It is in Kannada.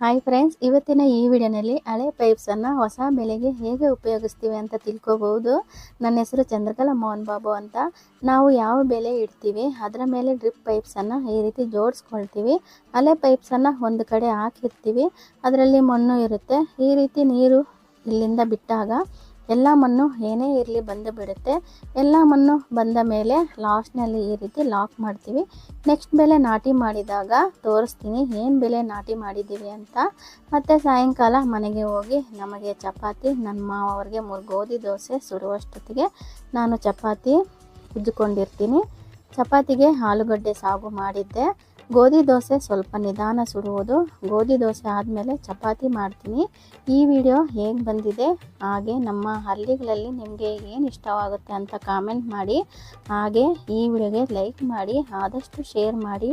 ಹಾಯ್ ಫ್ರೆಂಡ್ಸ್ ಇವತ್ತಿನ ಈ ವಿಡಿಯೋನಲ್ಲಿ ಹಳೆ ಪೈಪ್ಸನ್ನು ಹೊಸ ಬೆಲೆಗೆ ಹೇಗೆ ಉಪಯೋಗಿಸ್ತೀವಿ ಅಂತ ತಿಳ್ಕೊಬಹುದು ನನ್ನ ಹೆಸರು ಚಂದ್ರಕಲಾ ಮೋಹನ್ ಬಾಬು ಅಂತ. ನಾವು ಯಾವ ಬೆಲೆ ಇಡ್ತೀವಿ, ಅದರ ಮೇಲೆ ಡ್ರಿಪ್ ಪೈಪ್ಸನ್ನು ಈ ರೀತಿ ಜೋಡಿಸ್ಕೊಳ್ತೀವಿ. ಹಳೆ ಪೈಪ್ಸನ್ನು ಒಂದು ಕಡೆ ಹಾಕಿರ್ತೀವಿ, ಅದರಲ್ಲಿ ಮಣ್ಣು ಇರುತ್ತೆ. ಈ ರೀತಿ ನೀರು ಇಲ್ಲಿಂದ ಬಿಟ್ಟಾಗ ಎಲ್ಲ ಮಣ್ಣು ಏನೇ ಇರಲಿ ಬಂದು ಬಿಡುತ್ತೆ. ಎಲ್ಲ ಮಣ್ಣು ಬಂದ ಮೇಲೆ ಲಾಸ್ಟ್ನಲ್ಲಿ ಈ ರೀತಿ ಲಾಕ್ ಮಾಡ್ತೀವಿ. ನೆಕ್ಸ್ಟ್ ಬೆಲೆ ನಾಟಿ ಮಾಡಿದಾಗ ತೋರಿಸ್ತೀನಿ ಏನು ಬೆಲೆ ನಾಟಿ ಮಾಡಿದ್ದೀವಿ ಅಂತ. ಮತ್ತು ಸಾಯಂಕಾಲ ಮನೆಗೆ ಹೋಗಿ ನಮಗೆ ಚಪಾತಿ ನನ್ನ ಮಾವರಿಗೆ ಮೂರು ಗೋಧಿ ದೋಸೆ ಸುಡುವಷ್ಟೊತ್ತಿಗೆ ನಾನು ಚಪಾತಿ ಉಜ್ಜಿಕೊಂಡಿರ್ತೀನಿ. ಚಪಾತಿಗೆ ಆಲೂಗಡ್ಡೆ ಸಾಗು ಮಾಡಿದ್ದೆ. ಗೋಧಿ ದೋಸೆ ಸ್ವಲ್ಪ ನಿಧಾನ ಸುಡುವುದು. ಗೋಧಿ ದೋಸೆ ಆದಮೇಲೆ ಚಪಾತಿ ಮಾಡ್ತೀನಿ. ಈ ವಿಡಿಯೋ ಹೇಗೆ ಬಂದಿದೆ, ಹಾಗೆ ನಮ್ಮ ಹಳ್ಳಿಗಳಲ್ಲಿ ನಿಮಗೆ ಏನು ಇಷ್ಟವಾಗುತ್ತೆ ಅಂತ ಕಾಮೆಂಟ್ ಮಾಡಿ. ಹಾಗೆ ಈ ವಿಡಿಯೋಗೆ ಲೈಕ್ ಮಾಡಿ, ಆದಷ್ಟು ಶೇರ್ ಮಾಡಿ.